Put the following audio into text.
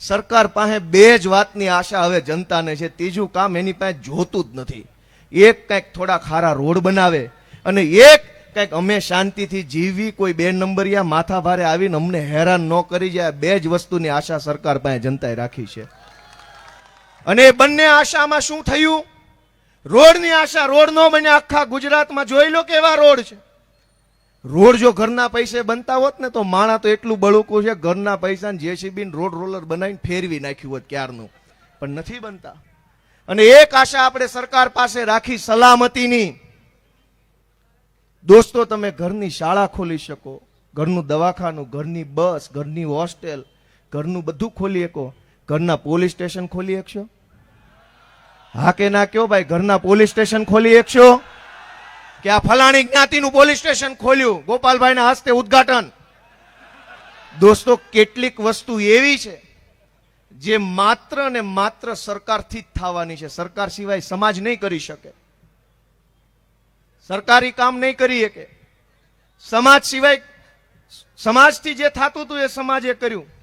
સરકાર પાસે બે જ વાતની આશા હવે જનતાને છે. ત્રીજું કામ એની પાસે જોતું જ નથી. એક કંઈક થોડા ખારા રોડ બનાવે અને એક કંઈક અમે શાંતિથી જીવી કોઈ બે નંબરિયા માથા ભારે આવીને અમને હેરાન ન કરી જાય. બે જ વસ્તુની આશા સરકાર પાસે જનતાએ રાખી છે. અને એ બંને આશામાં શું થયું? રોડની આશા રોડ નો બને. આખા ગુજરાતમાં જોઈ લો કેવા રોડ છે. રોડ જો ઘરના પૈસે બનતા હોત ને તો માણા તો એટલું બળુકું છે, ઘરના પૈસા જેસીબી રોડ રોલર બનાવીને ફેરવી નાખ્યું હોત ક્યારનું. પણ નથી બનતા. અને એક આશા આપણે સરકાર પાસે રાખી સલામતીની. દોસ્તો, તમે ઘરની શાળા ખોલી શકો. ઘરનું દવાખાનું, ઘરની બસ, ઘરની હોસ્ટેલ, ઘરનું બધું ખોલી શકો. ઘરના પોલીસ સ્ટેશન ખોલી શકશો? હા કે ના કયો ભાઈ, ઘરના પોલીસ સ્ટેશન ખોલી શકશો? કે આ ફલાણી જ્ઞાતિનું પોલીસ સ્ટેશન ખોલ્યું ગોપાલભાઈના હસ્તે ઉદઘાટન. દોસ્તો, કેટલીક વસ્તુ એવી છે જે માત્ર ને માત્ર સરકારથી જ થવાની છે. સરકાર સિવાય સમાજ નહીં કરી શકે. સરકારી કામ નહીં કરી શકે. સમાજ સિવાય, સમાજથી જે થતું હતું એ સમાજે કર્યું.